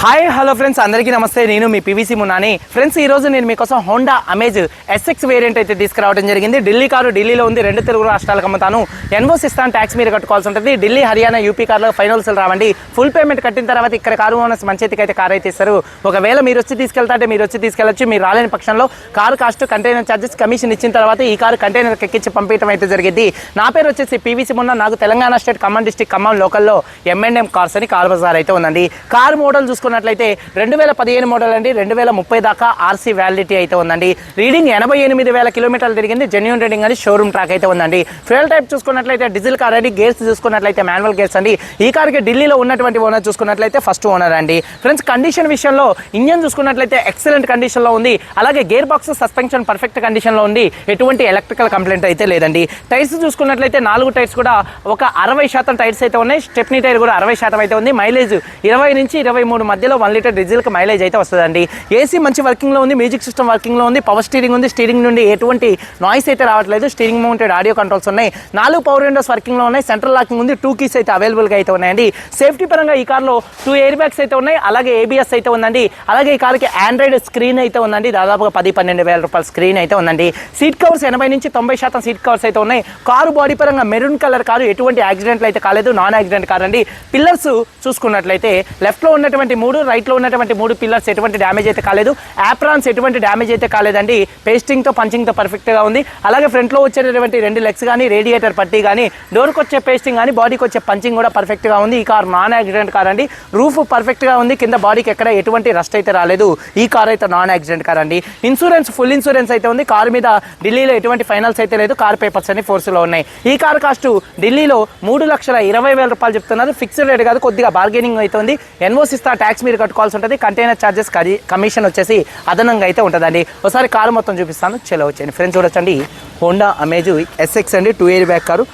Hi hello friends అందరికీ నమస్తే. నేను మీ పివిసి మున్నాని. ఫ్రెండ్స్ ఈ రోజు నేను మీకోసం హోండా అమేజ్ ఎస్ఎక్స్ వేరియంట్ అయితే తీసుకురావడం జరిగింది. ఢిల్లీ కారు ఢిల్లీలో ఉంది. రెండు తెలుగు రాష్ట్రాలకు అమ్ముతాను. ఎన్ఓస్ ఇస్తాను ట్యాక్స్ మీరు కట్టుకోవాల్సి ఉంటుంది. ఢిల్లీ హర్యానా యూపీ కార్లో ఫైనల్స్ రావండి. ఫుల్ పేమెంట్ కట్టిన తర్వాత ఇక్కడ కారు ఓనర్స్ మంచితికి అయితే కార్ అయితే ఇస్తారు. ఒకవేళ మీరు వచ్చి తీసుకెళ్తాంటే మీరు వచ్చి తీసుకెళ్ళచ్చు. మీరు రాలేని పక్షంలో car cost container charges commission ఇచ్చిన తర్వాత ఈ కారు కంటైనర్ ఎక్కించి పంపించడం అయితే జరిగింది. నా పేరు వచ్చేసి పివిసి మున్న. నాకు తెలంగాణ స్టేట్ ఖమ్మం డిస్టిక్ ఖమ్మం లోకల్లో ఎంఎన్ఎం కార్స్ అని కార్ బజార్ అయితే ఉందండి. కార్ మోడల్ చూసుకున్నట్లయితే రెండు వేల పదిహేను మోడల్ అండి. రెండు వేల ముప్పై దాకా ఆర్సీ వ్యాలిడిటీ అయితే ఉందండి. రీడింగ్ ఎనభై ఎనిమిది వేల కిలోమీటర్లు తిరిగింది. జెన్యున్ రీడింగ్ అని షోరూమ్ ట్రాక్ అయితే ఉందండి. ఫ్యూయల్ టైప్ చూసుకున్నట్లయితే డీజిల్ కార్ అండి. గేర్స్ చూసుకున్నట్లయితే మాన్యువల్ గేర్స్ అండి. ఈ కార్కి ఢిల్లీలో ఉన్నటువంటి ఓనర్ చూసుకున్నట్లయితే ఫస్ట్ ఓనర్ అండి. ఫ్రెండ్స్ కండిషన్ విషయంలో ఇంజన్ చూసుకున్నట్లయితే ఎక్సలెంట్ కండిషన్లో ఉంది. అలాగే గేర్ బాక్స్ సస్పెన్షన్ పర్ఫెక్ట్ కండిషన్లో ఉంది. ఎటువంటి ఎలక్ట్రికల్ కంప్లైంట్ అయితే లేదండి. టైర్స్ చూసుకున్నట్లయితే నాలుగు టైర్స్ కూడా ఒక అరవై శాతం టైర్స్ అయితే ఉన్నాయి. స్టెప్నీ టైర్ కూడా అరవై శాతం అయితే ఉంది. మైలేజ్ ఇరవై నుంచి ఇరవై మూడు మధ్యలో వన్ లీటర్ డీజిల్కి మైలేజ్ అయితే వస్తుందండి. ఏసీ మంచి వర్కింగ్లో ఉంది మ్యూజిక్ సిస్టమ్ వర్కింగ్లో ఉంది పవర్ స్టీరింగ్ ఉంది స్టీరింగ్ నుండి ఎటువంటి నాయిస్ అయితే రావట్లేదు. స్టీరింగ్ మౌంటెడ్ ఆడియో కంట్రోల్స్ ఉన్నాయి. నాలుగు పవర్ విండోస్ వర్కింగ్లో ఉన్నాయి. సెంట్రల్ లాకింగ్ ఉంది. టూ కీస్ అయితే అవైలబుల్గా అయితే ఉన్నాయండి. సేఫ్టీ పరంగా ఈ కార్లో టూ ఎయిర్ బ్యాగ్స్ అయితే ఉన్నాయి. అలాగే ఏబిఎస్ అయితే ఉందండి. అలాగే ఈ కార్కి ఆండ్రాయిడ్ స్క్రీన్ అయితే ఉందండి. దాదాపుగా పది పన్నెండు వేల రూపాయల స్క్రీన్ అయితే ఉందండి. సీట్ కవర్స్ ఎనభై నుంచి తొంభై శాతం సీట్ కవర్స్ అయితే ఉన్నాయి. కారు బాడీ పరంగా మెరూన్ కలర్ కారు ఎటువంటి యాక్సిడెంట్లు అయితే కాలేదు. నాన్ యాక్సిడెంట్ కారు అండి పిల్లర్స్ చూసుకున్నట్లయితే లెఫ్ట్లో ఉన్నటువంటి మూడు రైట్లో ఉన్నటువంటి మూడు పిల్లర్స్ ఎటువంటి డ్యామేజ్ అయితే కాలేదు. యాప్రాన్స్ ఎటువంటి డ్యామేజ్ అయితే కాలేదండి. పేస్టింగ్తో పంచింగ్తో పర్ఫెక్ట్గా ఉంది. అలాగే ఫ్రంట్లో వచ్చేటటువంటి రెండు లెగ్స్ కానీ రేడియేటర్ పట్టీ కానీ డోర్కి వచ్చే పేస్టింగ్ కానీ బాడీకి వచ్చే పంచింగ్ కూడా పర్ఫెక్ట్గా ఉంది. ఈ కార్ నాన్ యాక్సిడెంట్ కార్ అండి. రూఫ్ పర్ఫెక్ట్గా ఉంది. కింద బాడీకి ఎక్కడ ఎటువంటి రస్ట్ అయితే రాలేదు. ఈ కార్ అయితే నాన్ యాక్సిడెంట్ కార్ అండి. ఇన్సూరెన్స్ ఫుల్ ఇన్సూరెన్స్ అయితే ఉంది. కార్ మీద ఢిల్లీలో ఎటువంటి ఫైనల్స్ అయితే లేదు. కార్ పేపర్స్ అన్ని ఫోర్స్లో ఉన్నాయి. ఈ కార్ కాస్ట్ ఢిల్లీలో మూడు లక్షల ఇరవై వేల రూపాయలు చెప్తున్నారు. ఫిక్స్డ్ రేట్ కాదు కొద్దిగా బార్గెనింగ్ అయితే ఉంది. ఎన్ఓస్ ఇస్తా ట్యాక్స్ మీరు కట్టుకోవాల్సి ఉంటుంది. కంటైనర్ ఛార్జెస్ కమిషన్ వచ్చేసి అదనంగా అయితే ఉంటుందండి. ఒకసారి కారు మొత్తం చూపిస్తాను. చలో వచ్చేయండి. ఫ్రెండ్స్ చూడొచ్చండి. హోండా అమేజ్ ఎస్ఎక్స్ అండి. Two year back car.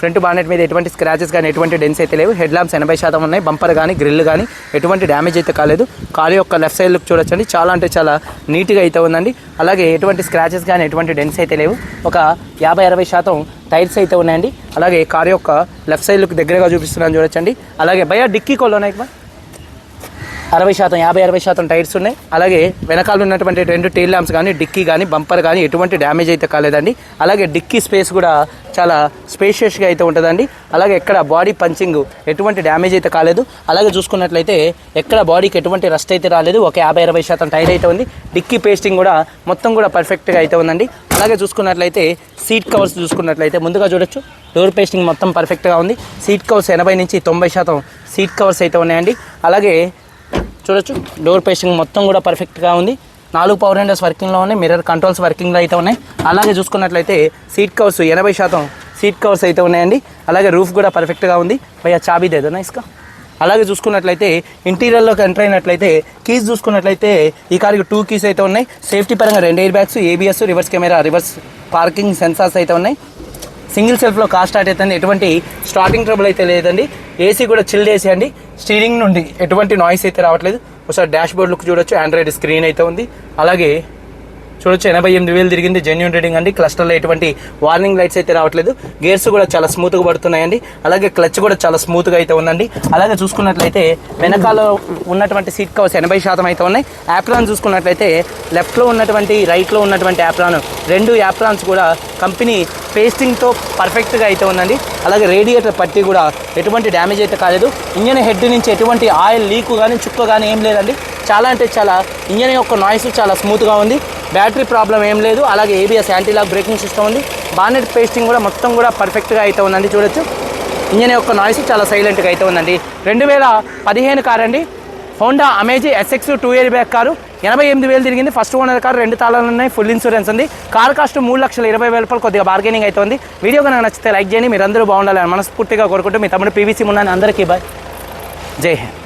Front bonnet మీద ఎటువంటి స్క్రాచెస్ కానీ ఎటువంటి డెన్స్ అయితే లేవు. హెడ్ ల్యాంప్స్ ఎనభై శాతం ఉన్నాయి. బంపర్ కానీ గ్రిల్ కానీ ఎటువంటి డ్యామేజ్ అయితే కాలేదు. కారు యొక్క లెఫ్ట్ సైడ్ లుక్ చూడొచ్చండి. చాలా అంటే చాలా నీట్గా అయితే ఉందండి. అలాగే ఎటువంటి స్క్రాచెస్ కానీ ఎటువంటి డెన్స్ అయితే లేవు. ఒక యాభై అరవై శాతం టైర్స్ అయితే ఉన్నాయండి. అలాగే కారు యొక్క లెఫ్ట్ సైడ్ లుక్ దగ్గరగా చూపిస్తున్నాను చూడొచ్చండి. అలాగే భయ డిక్కీ కోళ్ళు ఉన్నాయి అరవై శాతం యాభై అరవై శాతం టైర్స్ ఉన్నాయి. అలాగే వెనకాల ఉన్నటువంటి రెండు టైల్ ల్యాంప్స్ కానీ డిక్కీ కానీ బంపర్ కానీ ఎటువంటి డ్యామేజ్ అయితే కాలేదండి. అలాగే డిక్కీ స్పేస్ కూడా చాలా స్పేషియస్గా అయితే ఉంటుందండి. అలాగే ఎక్కడ బాడీ పంచింగ్ ఎటువంటి డ్యామేజ్ అయితే కాలేదు. అలాగే చూసుకున్నట్లయితే ఎక్కడ బాడీకి ఎటువంటి రస్ట్ అయితే రాలేదు. ఒక యాభై అరవై శాతం టైర్ అయితే ఉంది. డిక్కీ పేస్టింగ్ కూడా మొత్తం కూడా పర్ఫెక్ట్గా అయితే ఉందండి. అలాగే చూసుకున్నట్లయితే సీట్ కవర్స్ చూసుకున్నట్లయితే ముందుగా చూడొచ్చు. డోర్ పేస్టింగ్ మొత్తం పర్ఫెక్ట్గా ఉంది. సీట్ కవర్స్ ఎనభై నుంచి తొంభై శాతం సీట్ కవర్స్ అయితే ఉన్నాయండి. అలాగే చూడొచ్చు. డోర్ పేసింగ్ మొత్తం కూడా పర్ఫెక్ట్గా ఉంది. నాలుగు పవర్ విండోస్ వర్కింగ్లో ఉన్నాయి. మిర్రర్ కంట్రోల్స్ వర్కింగ్లో అయితే ఉన్నాయి. అలాగే చూసుకున్నట్లయితే సీట్ కవర్స్ ఎనభై శాతం సీట్ కవర్స్ అయితే ఉన్నాయండి. అలాగే రూఫ్ కూడా పర్ఫెక్ట్గా ఉంది. భయ చాబీ దేదో ఇసుక అలాగే చూసుకున్నట్లయితే ఇంటీరియర్లోకి ఎంటర్ అయినట్లయితే కీస్ చూసుకున్నట్లయితే ఈ కార్కి టూ కీస్ అయితే ఉన్నాయి. సేఫ్టీ పరంగా రెండు air bags ABS reverse camera reverse parking sensors అయితే ఉన్నాయి. సింగిల్ సెల్ఫ్లో కార్ స్టార్ట్ అవుతుంది ఎటువంటి స్టార్టింగ్ ట్రబుల్ అయితే లేదండి. ఏసీ కూడా చిల్డ్ ఏసీ అండి స్టీరింగ్ నుండి ఎటువంటి నాయిస్ అయితే రావట్లేదు. ఒకసారి డాష్ బోర్డ్ లుక్ చూడొచ్చు. ఆండ్రాయిడ్ స్క్రీన్ అయితే ఉంది. అలాగే చూడొచ్చు ఎనభై ఎనిమిది వేలు తిరిగింది జెన్యున్ రీడింగ్ అండి. క్లస్టర్లో ఎటువంటి వార్నింగ్ లైట్స్ అయితే రావట్లేదు. గేర్స్ కూడా చాలా స్మూత్గా పడుతున్నాయండి. అలాగే క్లచ్ కూడా చాలా స్మూత్గా అయితే ఉందండి. అలాగే చూసుకున్నట్లయితే వెనకాల ఉన్నటువంటి సీట్ కవర్స్ ఎనభై శాతం అయితే ఉన్నాయి. యాప్రాన్ చూసుకున్నట్లయితే లెఫ్ట్లో ఉన్నటువంటి రైట్లో ఉన్నటువంటి యాప్రాన్ రెండు యాప్రాన్స్ కూడా కంపెనీ పేస్టింగ్తో పర్ఫెక్ట్గా అయితే ఉందండి. అలాగే రేడియేటర్ పట్టి కూడా ఎటువంటి డ్యామేజ్ అయితే కాలేదు. ఇంజన్ హెడ్ నుంచి ఎటువంటి ఆయిల్ లీక్ కానీ చుక్క కానీ ఏం లేదండి. చాలా అంటే చాలా ఇంజన్ యొక్క నాయిస్ చాలా స్మూత్గా ఉంది. బ్యాటరీ ప్రాబ్లం ఏం లేదు. అలాగే ఏబిఎస్ యాంటీలాక్ బ్రేకింగ్ సిస్టమ్ ఉంది. బానెట్ పేస్టింగ్ కూడా మొత్తం కూడా పర్ఫెక్ట్గా అయితే ఉందండి. చూడొచ్చు. ఇంజన్ యొక్క నాయిస్ చాలా సైలెంట్గా అయితే ఉందండి. రెండు వేల పదిహేను కార్ అండి. Honda Amaze SX two year back car. ఎనభై ఎనిమిది వేలు తిరిగింది. First owner car. రెండు తాళాలు ఉన్నాయి. ఫుల్ ఇన్సూరెన్స్ ఉంది. కార్ కాస్ట్ మూడు లక్షల ఇరవై వేల రూపాయలు కొద్దిగా బార్గెనింగ్ అయితే ఉంది. వీడియో కనుక నచ్చితే లైక్ చేయండి. మీరు అందరూ బాగుండాలని మనస్ఫూర్తిగా కోరుకుంటూ మీ తమ్ముడు పీవీసీ ఉన్నాను అందరికీ బాయ్ జై హింద్.